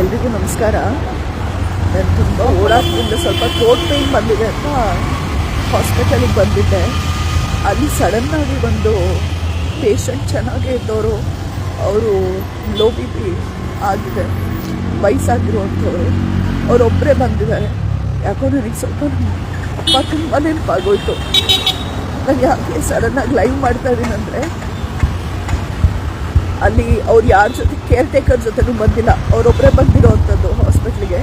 ಎಲ್ರಿಗೂ ನಮಸ್ಕಾರ. ನಾನು ತುಂಬ ಓಡಾಡ್ತಿದ್ದೆ, ಸ್ವಲ್ಪ ಥ್ರೋಟ್ ಪೇಯ್ನ್ ಬಂದಿದೆ ಅಂತ ಹಾಸ್ಪಿಟಲಿಗೆ ಬಂದಿದ್ದೆ. ಅಲ್ಲಿ ಸಡನ್ನಾಗಿ ಒಂದು ಪೇಷಂಟ್ ಚೆನ್ನಾಗೇ ಇದ್ದವರು ಅವರು ಲೋ ಬಿ ಪಿ ಆಗಿದೆ, ವಯಸ್ಸಾಗಿರುವಂಥವ್ರು ಅವರೊಬ್ಬರೇ ಬಂದಿದ್ದಾರೆ. ಯಾಕೋ ನನಗೆ ಸ್ವಲ್ಪ ಅಪ್ಪ ತುಂಬ ನೆನಪಾಗೋಯ್ತು. ನಾನು ಯಾಕೆ ಸಡನ್ನಾಗಿ ಲೈವ್ ಮಾಡ್ತಾ ಅಲ್ಲಿ ಅವ್ರು ಯಾರ ಜೊತೆ ಕೇರ್ ಟೇಕರ್ ಜೊತೆನೂ ಬಂದಿಲ್ಲ. ಅವರೊಬ್ಬರೇ ಬಂದಿರೋವಂಥದ್ದು ಹಾಸ್ಪಿಟ್ಲಿಗೆ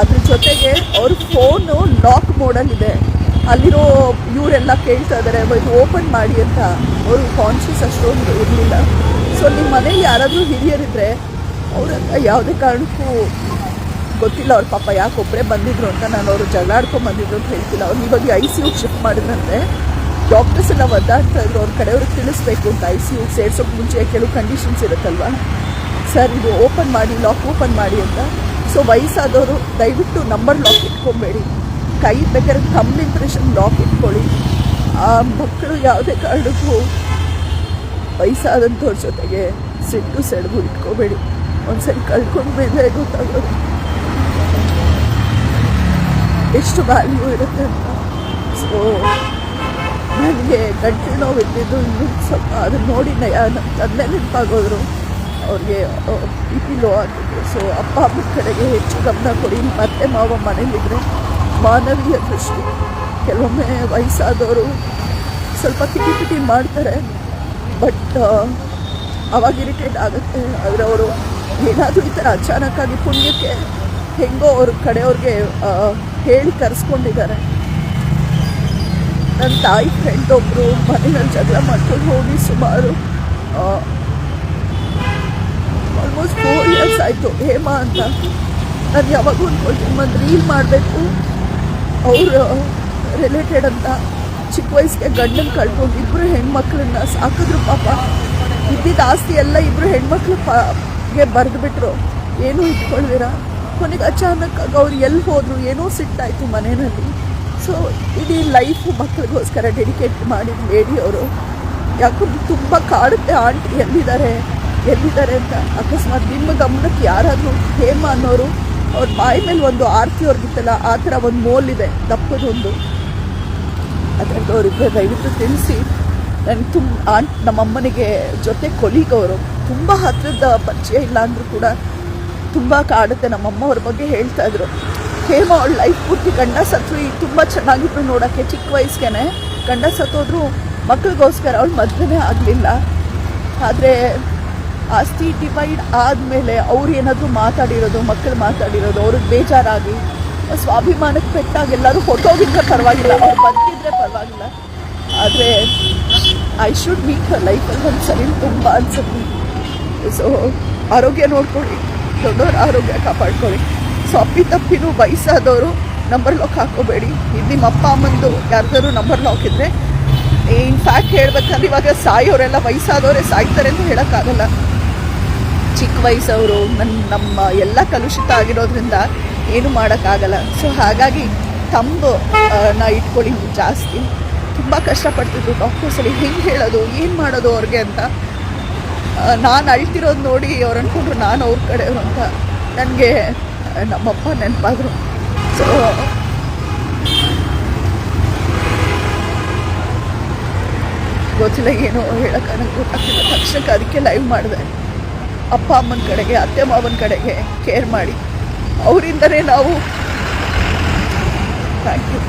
ಅದ್ರ ಜೊತೆಗೆ ಅವ್ರ ಫೋನು ಲಾಕ್ ಮೋಡಲ್ಲಿದೆ ಅಲ್ಲಿರೋ ಇವರೆಲ್ಲ ಕೇಳ್ತಾ ಇದ್ದಾರೆ ಇದು ಓಪನ್ ಮಾಡಿ ಅಂತ. ಅವರು ಕಾನ್ಷಿಯಸ್ ಅಷ್ಟೊಂದು ಇರಲಿಲ್ಲ. ಸೊ ನಿಮ್ಮ ಮನೇಲಿ ಯಾರಾದರೂ ಹಿರಿಯರಿದ್ದರೆ ಅವ್ರ ಯಾವುದೇ ಕಾರಣಕ್ಕೂ ಗೊತ್ತಿಲ್ಲ, ಅವ್ರ ಪಾಪ ಯಾಕೆ ಒಬ್ಬರೇ ಬಂದಿದ್ರು ಅಂತ, ನಾನು ಅವರು ಜಗಳಾಡ್ಕೊಂಡು ಬಂದಿದ್ರು ಅಂತ ಹೇಳ್ತಿಲ್ಲ. ಅವ್ರು ಇವಾಗ ಐ ಸಿ ಯು ಶಿಫ್ಟ್ ಮಾಡಿದ್ರಂತೆ. ಡಾಕ್ಟರ್ಸ್ ಎಲ್ಲ ಒದ್ದಾಡ್ತಾ ಇದ್ರು, ಅವ್ರ ಕಡೆಯವ್ರಿಗೆ ತಿಳಿಸ್ಬೇಕು ಅಂತ ಐ ಸಿ ಯು ಸೇರ್ಸೋಕೆ ಮುಂಚೆ ಕೆಲವು ಕಂಡೀಷನ್ಸ್ ಇರುತ್ತಲ್ವ? ಸರ್ ಇದು ಓಪನ್ ಮಾಡಿ ಲಾಕ್ ಓಪನ್ ಮಾಡಿ ಅಂತ. ಸೊ ವಯಸ್ಸಾದವರು, ದಯವಿಟ್ಟು ನಂಬರ್ ಲಾಕ್ ಇಟ್ಕೊಬೇಡಿ. ಕೈ ಬೇಕಾದ್ರೆ ಕಮ್ಮಿ ಇಂಪ್ರೆಷನ್ ಲಾಕ್ ಇಟ್ಕೊಳ್ಳಿ. ಆ ಮಕ್ಕಳು ಯಾವುದೇ ಕಾರಣಕ್ಕೂ ವಯಸ್ಸಾದಂಥವ್ರ ಜೊತೆಗೆ ಸಿಟ್ಟು ಸೆಡಗು ಇಟ್ಕೋಬೇಡಿ. ಒಂದ್ಸರಿ ಕಳ್ಕೊಂಡು ಮೇಲೆ ಗೊತ್ತಾಗೋದು. ಎಷ್ಟು ವ್ಯಾಲ್ಯೂ ಇರುತ್ತೆ ಅಂತ. ಗಂಟಲು ನೋವು ಇದ್ದಿದ್ದು ಇನ್ನು ಸ್ವಲ್ಪ ಅದನ್ನು ನೋಡಿ ಅದನ್ನೇ ನೆನಪಾಗೋದ್ರು. ಅವ್ರಿಗೆ ಬಿ ಪಿ ಲೋ ಆಗಿದ್ರು ಸೊ ಅಪ್ಪ ಅಮ್ಮನ ಕಡೆಗೆ ಹೆಚ್ಚು ಗಮನ ಕೊಡಿ. ಮತ್ತೆ ಮಾವ ಮನೇಲಿದ್ದರೆ ಮಾನವೀಯ ದೃಷ್ಟಿ. ಕೆಲವೊಮ್ಮೆ ವಯಸ್ಸಾದವರು ಸ್ವಲ್ಪ ಕಿಟಿ ಪಿಟಿ ಮಾಡ್ತಾರೆ. ಬಟ್ ಅವಾಗ ಇರಿಟೇಟ್ ಆಗುತ್ತೆ. ಆದರೆ ಅವರು ಏನಾದರೂ ಈ ಥರ ಅಚಾನಕ್ಕಾಗಿ ಪುಣ್ಯಕ್ಕೆ ಹೆಂಗೋ ಅವ್ರ ಕಡೆಯವ್ರಿಗೆ ಹೇಳಿ ಕರೆಸ್ಕೊಂಡಿದ್ದಾರೆ. ನನ್ನ ತಾಯಿ ಫ್ರೆಂಡ್ ಒಬ್ಬರು ಮನೆಯಲ್ಲಿ ಜಗಳ ಮಾಡ್ಕೊಂಡು ಹೋಗಿ ಸುಮಾರು ಆಲ್ಮೋಸ್ಟ್ ಫೋರ್ ಇಯರ್ಸ್ ಆಯಿತು. ಹೇಮಾ ಅಂತ. ನಾನು ಯಾವಾಗೂ ಅಂದ್ಕೊಳ್ತೀನಿ ಒಂದು ರೀಲ್ ಮಾಡಬೇಕು. ಅವರು ರಿಲೇಟೆಡ್ ಅಂತ. ಚಿಕ್ಕ ವಯಸ್ಸಿಗೆ ಗಂಡನ ಕಳ್ಕೊಂಡು ಇಬ್ಬರು ಹೆಣ್ಮಕ್ಳನ್ನ ಸಾಕಿದ್ರು ಪಾಪ. ಇದ್ದಿದ್ದ ಆಸ್ತಿ ಎಲ್ಲ ಇಬ್ಬರು ಹೆಣ್ಮಕ್ಳು ಪೇ ಬರ್ದು ಬಿಟ್ರು ಏನೂ ಇಟ್ಕೊಳ್ದಿರ? ಕೊನೆಗೆ ಅಚಾನಕ್ಕಾಗಿ ಅವ್ರು ಎಲ್ಲಿ ಹೋದರು? ಏನೋ ಸಿಟ್ಟಾಯಿತು ಮನೆಯಲ್ಲಿ. ಸೊ ಇಡೀ ಲೈಫು ಮಕ್ಕಳಿಗೋಸ್ಕರ ಡೆಡಿಕೇಟ್ ಮಾಡಿದ ಲೇಡಿ ಅವರು ತುಂಬ ಕಾಡುತ್ತೆ ಆಂಟಿ ಎಲ್ಲಿದ್ದಾರೆ ಎಲ್ಲಿದ್ದಾರೆ ಅಂತ. ಅಕಸ್ಮಾತ್ ನಿಮ್ಮ ಗಮನಕ್ಕೆ ಯಾರಾದರೂ ಹೇಮ ಅನ್ನೋರು, ಅವ್ರ ಬಾಯಿ ಮೇಲೆ ಒಂದು ಆರತಿ ಅವ್ರಿಗಿತ್ತಲ್ಲ ಆ ಥರ ಒಂದು ಮೋಲ್ ಇದೆ, ದಪ್ಪದೊಂದು. ಅದರಲ್ಲಿ ಅವರಿಬ್ಬರು ದಯವಿಟ್ಟು ತಿಳಿಸಿ ನನಗೆ ತುಂಬ ಆಂಟ್ ನಮ್ಮಮ್ಮನಿಗೆ ಜೊತೆ ಕೊಲೀಗವರು ತುಂಬ ಹತ್ತಿರದ ಪರಿಚಯ ಇಲ್ಲ ಅಂದರೂ ಕೂಡ ತುಂಬ ಕಾಡುತ್ತೆ ನಮ್ಮಮ್ಮ ಅವ್ರ ಬಗ್ಗೆ ಹೇಳ್ತಾ ಇದ್ರು. ಹೇಮ ಅವಳ ಲೈಫ್ ಪೂರ್ತಿ ಗಂಡ ಸತ್ತು ಈಗ ತುಂಬ ಚೆನ್ನಾಗಿದ್ರು ನೋಡೋಕ್ಕೆ, ಚಿಕ್ಕ ವಯಸ್ಸಿಗೆ ಗಂಡ ಸತ್ತೋದ್ರು ಮಕ್ಳಿಗೋಸ್ಕರ ಅವಳು ಮದುವೆನೇ ಆಗಲಿಲ್ಲ. ಆದರೆ ಆಸ್ತಿ ಡಿವೈಡ್ ಆದಮೇಲೆ ಅವ್ರು ಏನಾದರೂ ಮಾತಾಡಿರೋದು ಮಕ್ಕಳು ಮಾತಾಡಿರೋದು ಅವ್ರಿಗೆ ಬೇಜಾರಾಗಿ ಸ್ವಾಭಿಮಾನಕ್ಕೆ ಪೆಟ್ಟಾಗಿ ಎಲ್ಲರೂ ಹೊಟ್ಟೋಗಿದ್ರೆ ಪರವಾಗಿಲ್ಲ, ಅವ್ರು ಬದುಕಿದ್ರೆ ಪರವಾಗಿಲ್ಲ. ಆದರೆ ಐ ಶುಡ್ ಮೀಟ್ ಹರ್ ಲೈಫಲ್ಲಿ ಒಂದು ಸರಿ ತುಂಬ ಅನ್ಸುತ್ತೆ. ಸೊ ಆರೋಗ್ಯ ನೋಡ್ಕೊಳ್ಳಿ, ದೊಡ್ಡವ್ರ ಆರೋಗ್ಯ ಕಾಪಾಡ್ಕೊಳ್ಳಿ. ಸೊ ಅಪ್ಪಿ ತಪ್ಪಿನೂ ವಯಸ್ಸಾದವರು ನಂಬರ್ ಲಾಕ್ ಹಾಕೋಬೇಡಿ. ಇದು ನಿಮ್ಮ ಅಪ್ಪ, ಅಮ್ಮಂದು ಯಾರ್ದಾದ್ರು ನಂಬರ್ ಲಾಕ್ ಇದ್ದರೆ ಇನ್ಫ್ಯಾಕ್ಟ್ ಹೇಳ್ಬೇಕಂದ್ರೆ ಇವಾಗ ಸಾಯೋರೆಲ್ಲ ವಯಸ್ಸಾದವರೇ ಸಾಯ್ತಾರೆ ಅಂತ ಹೇಳೋಕ್ಕಾಗಲ್ಲ. ಚಿಕ್ಕ ವಯಸ್ಸವರು ನನ್ನ ನಮ್ಮ ಎಲ್ಲ ಕಲುಷಿತ ಆಗಿರೋದ್ರಿಂದ ಏನು ಮಾಡೋಕ್ಕಾಗಲ್ಲ. ಸೊ ಹಾಗಾಗಿ ತಂಬು ನಾ ಇಟ್ಕೊಳ್ಳಿ ಜಾಸ್ತಿ. ತುಂಬ ಕಷ್ಟಪಡ್ತಿದ್ರು ಡಾಕ್ಟರ್ಸಲ್ಲಿ ಹೆಂಗೆ ಹೇಳೋದು, ಏನು ಮಾಡೋದು ಅವ್ರಿಗೆ ಅಂತ. ನಾನು ಅಳ್ತಿರೋದು ನೋಡಿ ಅವ್ರು ಅಂದ್ಕೊಂಡ್ರು ನಾನು ಅವ್ರ ಕಡೆಯವರು ಅಂತ. ನನಗೆ ನಮ್ಮಪ್ಪ ನೆನಪಾದ್ರು. ಸೊ ಗೊತ್ತಿಲ್ಲ ಏನೋ ಹೇಳೋಕೆ ನನಗೆ ಗೊತ್ತಾಗ್ತಿಲ್ಲ. ತಕ್ಷಣಕ್ಕೆ ಅದಕ್ಕೆ ಲೈವ್ ಮಾಡಿದೆ. ಅಪ್ಪ ಅಮ್ಮನ ಕಡೆಗೆ, ಅತ್ತೆ ಮಾವನ ಕಡೆಗೆ ಕೇರ್ ಮಾಡಿ. ಅವರಿಂದನೇ ನಾವು ಥ್ಯಾಂಕ್ ಯು